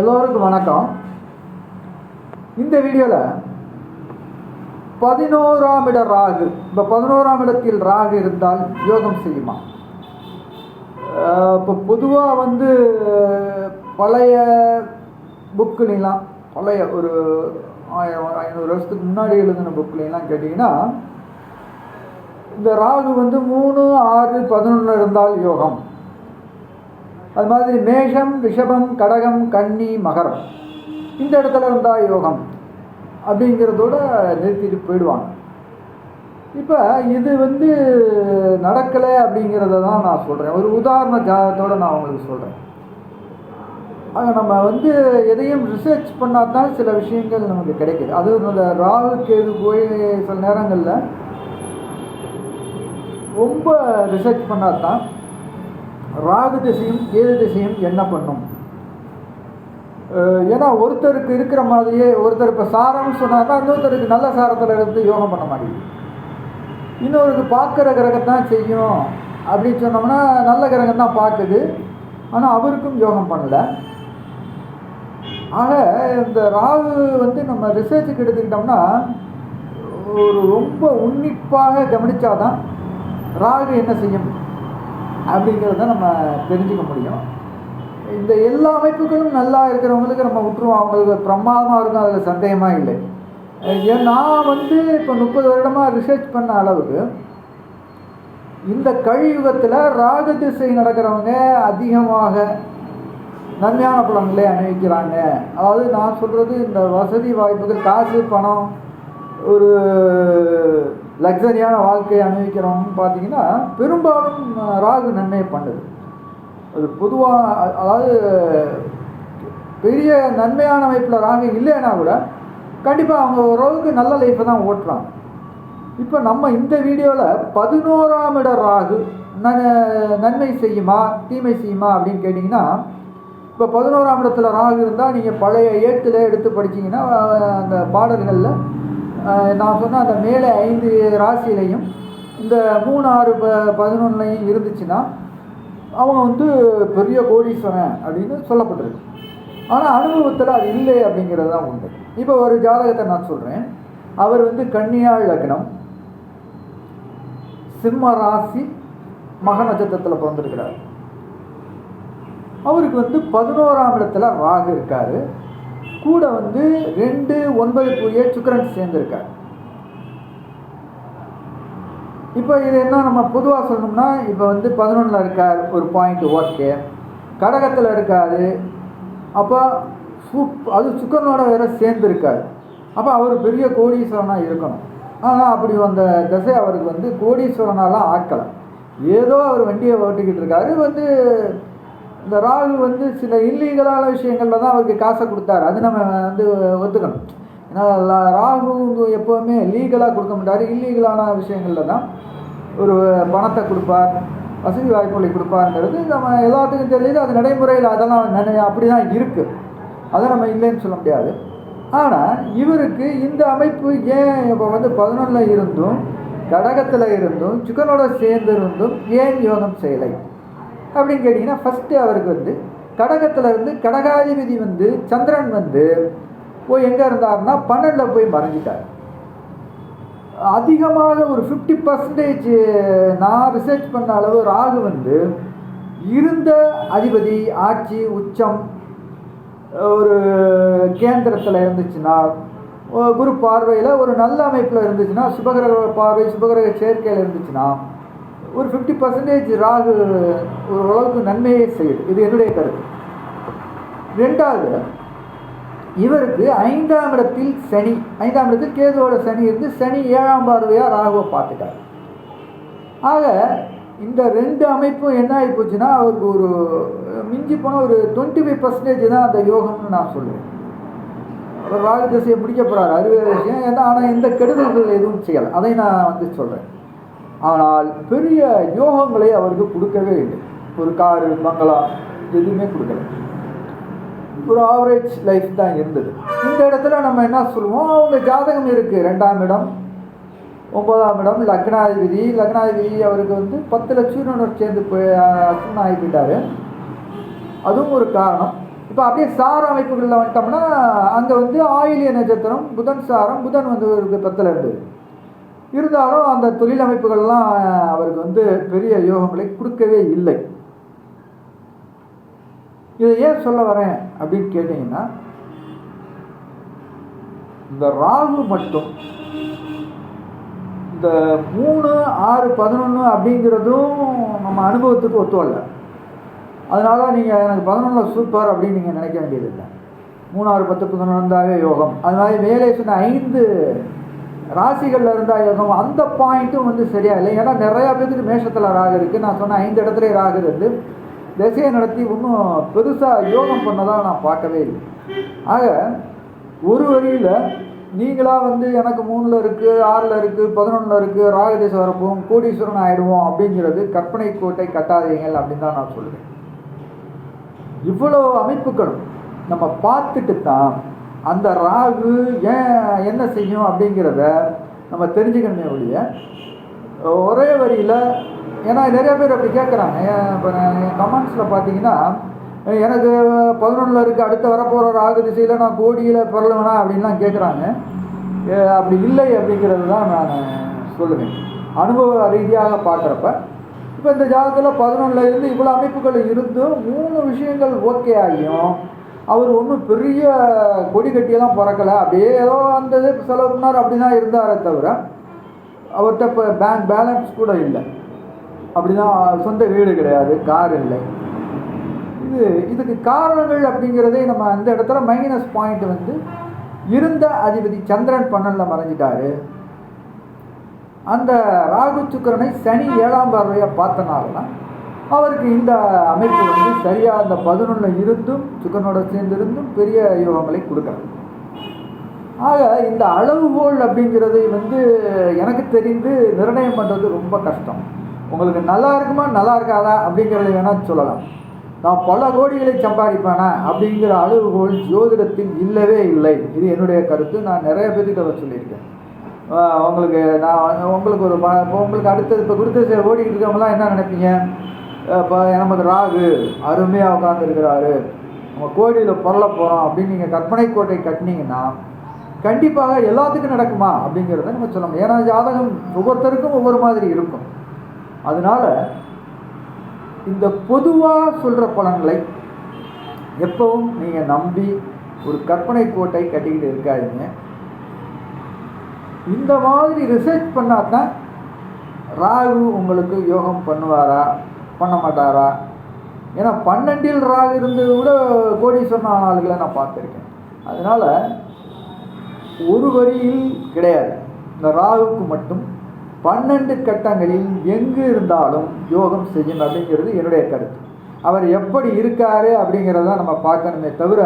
எல்லோருக்கும் வணக்கம். இந்த வீடியோவில் பதினோராம் இட ராகு இப்போ பதினோராம் இடத்தில் ராகு இருந்தால் யோகம் செய்யுமா? இப்போ பொதுவாக வந்து பழைய புக்குலாம் பழைய ஒரு ஆயிரம் ஐநூறு வருஷத்துக்கு முன்னாடி எழுதின புக்குலாம் கேட்டிங்கன்னா இந்த ராகு வந்து மூணு ஆறு பதினொன்று இருந்தால் யோகம். அது மாதிரி மேஷம் ரிஷபம் கடகம் கன்னி மகரம். இந்த இடத்துல இருந்தால் யோகம். அப்படிங்கிறதோட நிறுத்திட்டு போயிடுவாங்க. இப்போ இது வந்து நடக்கலை அப்படிங்கிறத தான் நான் சொல்கிறேன் ஒரு உதாரண ஜாதகத்தோடு நான் உங்களுக்கு சொல்கிறேன் ஆக நம்ம வந்து எதையும் ரிசர்ச் பண்ணால் தான் சில விஷயங்கள் நமக்கு கிடைக்குது. அதுவும் இந்த ராகு கேது போய் சில நேரங்களில் ரொம்ப ரிசர்ச் பண்ணால் தான் ராகு திசையும் கேது திசையும் என்ன பண்ணும்? ஏன்னா ஒருத்தருக்கு இருக்கிற மாதிரியே ஒருத்தர் இப்போ சாரம்னு சொன்னார்னா இன்னொருத்தருக்கு நல்ல சாரத்தில் இருந்து யோகம் பண்ண மாட்டேங்குது. இன்னொருக்கு பார்க்குற கிரகத்தான் செய்யும் அப்படின்னு சொன்னோம்னா நல்ல கிரகம் தான் பார்க்குது. ஆனால் அவருக்கும் யோகம் பண்ணல. ஆக இந்த ராகு வந்து நம்ம ரிசர்ச்சுக்கு எடுத்துக்கிட்டோம்னா ஒரு ரொம்ப உன்னிப்பாக கவனித்தாதான் ராகு என்ன செய்யும்? அப்படிங்கிறத நம்ம தெரிஞ்சுக்க முடியும். இந்த எல்லா அமைப்புகளும் நல்லா இருக்கிறவங்களுக்கு நம்ம விட்டுருவோம். அவங்களுக்கு பிரமாதமாக இருக்கும் அதில் சந்தேகமாக இல்லை. ஏன் நான் வந்து இப்போ முப்பது வருடமாக ரிசர்ச் பண்ண அளவுக்கு இந்த கழியுகத்தில் ராகு திசை நடக்கிறவங்க அதிகமாக நன்மையான பலன்களை அணிவிக்கிறாங்க அதாவது நான் சொல்கிறது இந்த வசதி வாய்ப்புகள் காசு பணம் ஒரு லக்ஸரியான வாழ்க்கையை அனுபவிக்கிறவங்க பார்த்தீங்கன்னா பெரும்பாலும் ராகு நன்மையை பண்ணுது. அது பொதுவாக அதாவது பெரிய நன்மையான அமைப்பில் ராகு இல்லைன்னா கூட கண்டிப்பாக அவங்க ஓரளவுக்கு நல்ல லைஃப்பை தான் ஓட்டுறாங்க. இப்போ நம்ம இந்த வீடியோவில் பதினோராம் இட ராகு நன்மை செய்யுமா தீமை செய்யுமா அப்படின்னு கேட்டிங்கன்னா இப்போ பதினோராம் இடத்துல ராகு இருந்தால் நீங்கள் பழைய ஏட்டில் எடுத்து படிச்சிங்கன்னா அந்த பாடல்களில் நான் சொன்ன அந்த மேலே ஐந்து ராசியிலையும் இந்த மூணு ஆறு ப பதினொன்றுலையும் இருந்துச்சுன்னா அவங்க வந்து பெரிய கோடீஸ்வரன் அப்படின்னு சொல்லப்பட்டிருக்கு. ஆனால் அனுபவத்தில் அது இல்லை அப்படிங்கிறது தான் உண்டு. இப்போ ஒரு ஜாதகத்தை நான் சொல்கிறேன் அவர் வந்து கன்னியா லக்னம் சிம்ம ராசி மக நட்சத்திரத்தில் பிறந்திருக்கிறார். அவருக்கு வந்து பதினோராம் இடத்துல ராகு இருக்காரு. கூட வந்து ரெண்டு ஒன்பது சுக்கரன் சேர்ந்துருக்கார். இப்போ இது என்ன நம்ம பொதுவாக சொல்லணும்னா இப்போ வந்து பதினொன்றில் இருக்கார் ஒரு பாயிண்ட் ஓகே கடகத்தில் இருக்காரு. அப்போ சூப் அது சுக்கரனோட வேற சேர்ந்துருக்காரு. அப்போ அவர் பெரிய கோடீஸ்வரனாக இருக்கணும். ஆனால் அப்படி அந்த திசை அவருக்கு வந்து கோடீஸ்வரனாலாம் ஆக்கலை. ஏதோ அவர் வண்டியை ஓட்டிக்கிட்டு இருக்காரு. வந்து இந்த ராகு வந்து சில இல்லீகலான விஷயங்களில் தான் அவருக்கு காசை கொடுத்தாரு. அது நம்ம வந்து ஒத்துக்கணும். ஏன்னா ராகு எப்போவுமே லீகலாக கொடுக்க மாட்டார். இல்லீகலான விஷயங்களில் தான் ஒரு பணத்தை கொடுப்பார் வசதி வாய்ப்புகளை கொடுப்பாருங்கிறது நம்ம எல்லாத்துக்கும் தெரியுது. அது நடைமுறையில் அதெல்லாம் நினை அப்படி தான் இருக்குது அதை நம்ம இல்லைன்னு சொல்ல முடியாது. ஆனால் இவருக்கு இந்த அமைப்பு ஏன் இப்போ வந்து பதினொன்றில் இருந்தும் கடகத்தில் இருந்தும் சிக்கனோட சேர்ந்து இருந்தும் ஏன் யோகம் செய்யலை? அப்படின்னு கேட்டிங்கன்னா ஃபஸ்ட்டு அவருக்கு வந்து கடகத்தில் இருந்து கடகாதிபதி வந்து சந்திரன் வந்து போய் எங்கே இருந்தார்னா பன்னெண்டில் போய் மறைஞ்சிட்டார். அதிகமாக ஒரு ஃபிஃப்டி பர்சன்டேஜ் நான் ரிசர்ச் பண்ண அளவு ராகு வந்து இருந்த அதிபதி ஆட்சி உச்சம் ஒரு கேந்திரத்தில் இருந்துச்சுன்னா குரு பார்வையில் ஒரு நல்ல அமைப்பில் இருந்துச்சுன்னா சுபகிரக பார்வை சுபகிரக சேர்க்கையில் இருந்துச்சுன்னா ஒரு ஃபிஃப்டி பர்சன்டேஜ் ராகு ஓரளவுக்கு நன்மையே செய்யுது. இது என்னுடைய கருத்து. ரெண்டாவது இவருக்கு ஐந்தாம் இடத்தில் சனி ஐந்தாம் இடத்தில் கேதுவோட சனி இருந்து சனி ஏழாம் பார்வையாக ராகுவை பார்த்துட்டார். ஆக இந்த ரெண்டு அமைப்பும் என்ன ஆகி போச்சுன்னா அவருக்கு ஒரு மிஞ்சி போனால் ஒரு டுவெண்ட்டி ஃபைவ் பர்சன்டேஜ் தான் அந்த யோகம்னு நான் சொல்லுவேன். அவர் ராகு திசையை முடிக்க போகிறார் அது விஷயம். ஏன்னா ஆனால் எந்த கெடுதல்கள் எதுவும் செய்யலை. அதை நான் வந்து சொல்கிறேன் ஆனால் பெரிய யோகங்களை அவருக்கு கொடுக்கவே இல்லை. ஒரு காரு பங்களா எதுவுமே கொடுக்கல. ஒரு ஆவரேஜ் லைஃப் தான் இருந்தது. இந்த இடத்துல நம்ம என்ன சொல்லுவோம்? அவங்க ஜாதகம் இருக்குது ரெண்டாம் இடம் ஒன்பதாம் இடம் லக்னாதிபதி. லக்னாதிபதி அவருக்கு வந்து பத்து லட்சம் சேர்ந்து போய் அசுவன் ஆகி போயிட்டார். அதுவும் ஒரு காரணம். இப்போ அப்படியே சார அமைப்புகளில் வந்துட்டோம்னா அங்கே வந்து ஆயிலிய நட்சத்திரம் புதன் சாரம் புதன் வந்து ஒரு பத்தில் இருந்தது. இருந்தாலும் அந்த தொழில் அமைப்புகள்லாம் அவருக்கு வந்து பெரிய யோகங்களை கொடுக்கவே இல்லை. இதை ஏன் சொல்ல வரேன் அப்படின்னு கேட்டீங்கன்னா இந்த ராகு மட்டும் இந்த மூணு ஆறு பதினொன்று அப்படிங்கிறதும் நம்ம அனுபவத்துக்கு ஒத்துவல்ல. அதனால் அதனால நீங்கள் எனக்கு பதினொன்றில் சூப்பர் அப்படின்னு நீங்கள் நினைக்க வேண்டியதில்லை. மூணு ஆறு பத்து பதினொன்றாவே யோகம். அது மாதிரி மேலே சொன்ன ஐந்து ராசிகளில் இருந்தால் யோகம் அந்த பாயிண்ட்டும் வந்து சரியாக இல்லை. ஏன்னா நிறையா பேருக்கு மேஷத்தில் ராகு இருக்குது நான் சொன்ன ஐந்து இடத்துல ராகு இருந்து திசையை நடத்தி இன்னும் பெருசாக யோகம் பண்ணதாக நான் பார்க்கவே இல்லை. ஆக ஒரு வழியில் நீங்களாக வந்து எனக்கு மூணில் இருக்குது ஆறில் இருக்குது பதினொன்றில் இருக்குது ராகதேசம் வரப்போம் கோடீஸ்வரன் ஆயிடுவோம் அப்படிங்கிறது கற்பனை கோட்டை கட்டாதீங்கள் அப்படின்னு தான் நான் சொல்லுவேன். இவ்வளோ அமைப்புகளும் நம்ம பார்த்துட்டு தான் அந்த ராகு ஏன் என்ன செய்யும் அப்படிங்கிறத நம்ம தெரிஞ்சுக்கணுமே ஒழிய ஒரே வரியில் ஏன்னா நிறைய பேர் அப்படி கேட்குறாங்க இப்போ கமெண்ட்ஸில் பார்த்தீங்கன்னா எனக்கு பதினொன்றில் இருக்குது அடுத்த வரப்போகிற ராகு திசையில் நான் கோடியில் பிறலுவேனா அப்படின்லாம் கேட்குறாங்க அப்படி இல்லை அப்படிங்கிறது தான் நான் சொல்லுவேன். அனுபவ ரீதியாக பார்க்குறப்ப இப்போ இந்த ஜாதகத்தில் பதினொன்றில் இருந்து இவ்வளோ அமைப்புகள் இருந்தும் மூணு விஷயங்கள் ஓகே ஆகியும் அவர் ஒன்றும் பெரிய கொடி கட்டியெல்லாம் பிறக்கலை. அப்படியே ஏதோ அந்த இது செலவு பண்ணார் அப்படி தான் இருந்தாரே தவிர அவர்கிட்ட இப்போ பேங்க் பேலன்ஸ் கூட இல்லை. அப்படி தான் சொந்த வீடு கிடையாது கார் இல்லை. இது இதுக்கு காரணங்கள் அப்படிங்கிறதே நம்ம அந்த இடத்துல மைனஸ் பாயிண்ட் வந்து இருந்த அதிபதி சந்திரன் பன்னனில் மறைஞ்சிட்டாரு. அந்த ராகு சுக்கரனை சனி ஏழாம் பார்வையாக பார்த்தனால தான் அவருக்கு இந்த அமைப்பு வந்து சரியாக அந்த பதினொன்றில் இருந்தும் சுக்கரனோட சேர்ந்திருந்தும் பெரிய யோகங்களை கொடுக்குறாங்க ஆக இந்த அளவுகோல் அப்படிங்கிறது வந்து எனக்கு தெரிந்து நிர்ணயம் பண்ணுறது ரொம்ப கஷ்டம். உங்களுக்கு நல்லா இருக்குமா நல்லா இருக்காதா அப்படிங்கிறத வேணால் சொல்லலாம். நான் பல கோடிகளை சம்பாதிப்பேனா அப்படிங்கிற அளவுகோல் ஜோதிடத்தில் இல்லவே இல்லை. இது என்னுடைய கருத்து. நான் நிறைய பேருக்கு அதை சொல்லியிருக்கேன். உங்களுக்கு நான் உங்களுக்கு ஒரு உங்களுக்கு அடுத்தது இப்போ குருத்த ஓடிக்கிட்டு இருக்கவங்களாம் என்ன நினைப்பீங்க? இப்போ நமக்கு ராகு அருமையாக உட்காந்துருக்கிறாரு நம்ம கோடியில் பொருள போகிறோம் அப்படின்னு நீங்கள் கற்பனை கோட்டை கட்டினீங்கன்னா கண்டிப்பாக எல்லாத்துக்கும் நடக்குமா அப்படிங்கிறத நம்ம சொல்லணும். ஏன்னா ஜாதகம் ஒவ்வொருத்தருக்கும் ஒவ்வொரு மாதிரி இருக்கும். அதனால இந்த பொதுவாக சொல்கிற பலன்களை எப்பவும் நீங்கள் நம்பி ஒரு கற்பனை கோட்டை கட்டிக்கிட்டு இருக்காதிங்க. இந்த மாதிரி ரிசர்ச் பண்ணால் தான் ராகு உங்களுக்கு யோகம் பண்ணுவாரா பண்ண மாட்டாரா? ஏன்னா பன்னெண்டில் ராகு இருந்தது கூட கோடீஸ்வரன் ஆளுகளை நான் பார்த்துருக்கேன். அதனால் ஒரு வரியில் கிடையாது. இந்த ராகுக்கு மட்டும் பன்னெண்டு கட்டங்களில் எங்கு இருந்தாலும் யோகம் செய்யும் அப்படிங்கிறது என்னுடைய கருத்து. அவர் எப்படி இருக்காரு அப்படிங்கிறத நம்ம பார்க்கணுமே தவிர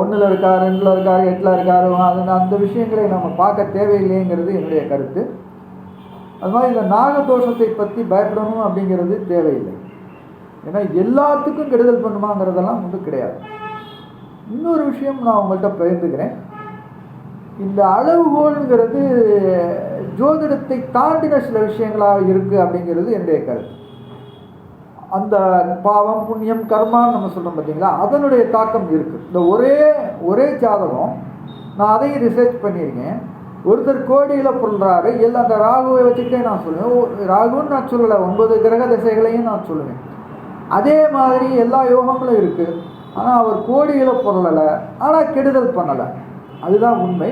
ஒன்றில் இருக்கார் ரெண்டில் இருக்கார் எட்டில் இருக்கார் அது அந்த விஷயங்களை நம்ம பார்க்க தேவையில்லைங்கிறது என்னுடைய கருத்து. அது மாதிரி இந்த நாகதோஷத்தை பற்றி பயப்படணும் அப்படிங்கிறது தேவையில்லை. ஏன்னா எல்லாத்துக்கும் கெடுதல் பண்ணுமாங்கிறதெல்லாம் ஒன்றும் கிடையாது. இன்னொரு விஷயம் நான் உங்கள்கிட்ட பகிர்ந்துக்கிறேன். இந்த அளவுகோல்ங்கிறது ஜோதிடத்தை தாண்டின சில விஷயங்களாக இருக்குது அப்படிங்கிறது என்னுடைய கருத்து. அந்த பாவம் புண்ணியம் கர்மான்னு நம்ம சொல்கிறோம் பார்த்தீங்களா அதனுடைய தாக்கம் இருக்குது இந்த ஒரே ஒரே ஜாதகம் நான் அதையும் ரிசர்ச் பண்ணியிருக்கேன். ஒருத்தர் கோடியில் புல்றாரு இல்லை அந்த ராகுவை வச்சுக்கிட்டே நான் சொல்லுவேன். ராகுன்னு நான் சொல்லலை ஒன்பது கிரக திசைகளையும் நான் சொல்லுவேன். அதே மாதிரி எல்லா யோகங்களும் இருக்குது ஆனால் அவர் கோடியில் பொருளலை ஆனால் கெடுதல் பண்ணலை. அதுதான் உண்மை.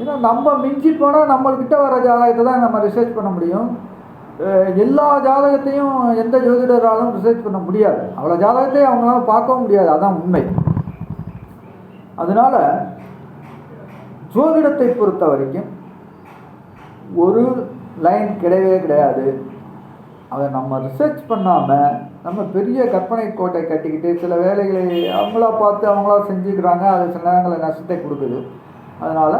ஏன்னா நம்ம மிஞ்சி போனால் நம்மள்கிட்ட வர ஜாதகத்தை தான் நம்ம ரிசர்ச் பண்ண முடியும். எல்லா ஜாதகத்தையும் எந்த ஜோதிடராலும் ரிசர்ச் பண்ண முடியாது. அவ்வளோ ஜாதகத்தையும் அவங்களால பார்க்கவும் முடியாது. அதான் உண்மை. அதனால் ஜோதிடத்தை பொறுத்த வரைக்கும் ஒரு லைன் கிடையவே கிடையாது. அதை நம்ம ரிசர்ச் பண்ணாமல் நம்ம பெரிய கற்பனை கோட்டை கட்டிக்கிட்டு சில வேலைகளை அவங்களா பார்த்து அவங்களா செஞ்சுக்கிறாங்க. அது சில நேரங்களில் நஷ்டத்தை கொடுக்குது. அதனால்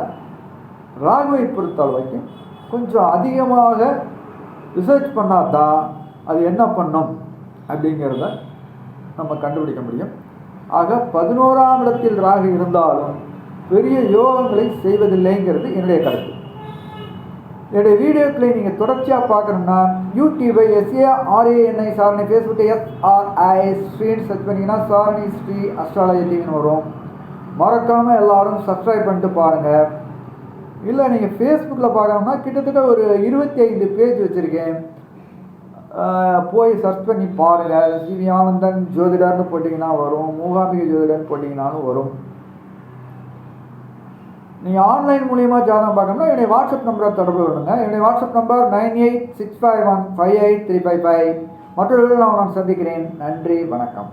ராகுவை பொறுத்த வரைக்கும் கொஞ்சம் அதிகமாக ரிசர்ச் பண்ணால் தான் அது என்ன பண்ணும் அப்படிங்கிறத நம்ம கண்டுபிடிக்க முடியும். ஆக பதினோராம் இடத்தில் ராகு இருந்தாலும் பெரிய யோகங்களை செய்வதில்லைங்கிறது என்னுடைய கருத்து. என்னுடைய வீடியோக்களை நீங்கள் தொடர்ச்சியாக பார்க்கணும்னா யூடியூபை S A R A N I Sarani ஃபேஸ்புக்கை S R I ஸ்ரீன்னு சர்ச் பண்ணிங்கன்னா சாரணி ஸ்ரீ அஸ்ட்ராலஜி டிவின்னு வரும். மறக்காமல் எல்லாரும் சப்ஸ்கிரைப் பண்ணிட்டு பாருங்கள் இல்லை நீங்கள் ஃபேஸ்புக்கில் பார்க்கணும்னா கிட்டத்தட்ட ஒரு இருபத்தி ஐந்து பேஜ் வச்சுருக்கேன் போய் சர்ச் பண்ணி பாருங்கள் சிவி ஆனந்தன் ஜோதிடர்னு போட்டிங்கன்னா வரும். மூகாம்பிகை ஜோதிடர்னு போட்டிங்கனாலும் வரும். நீங்கள் ஆன்லைன் மூலியமாக ஜாதகம் பார்க்கணும்னா என்னுடைய வாட்ஸ்அப் நம்பரை தொடர்பு கொள்ளுங்க. என்னுடைய WhatsApp number nine eight six five one five eight three five five. மற்றொரு நான் சந்திக்கிறேன். நன்றி வணக்கம்.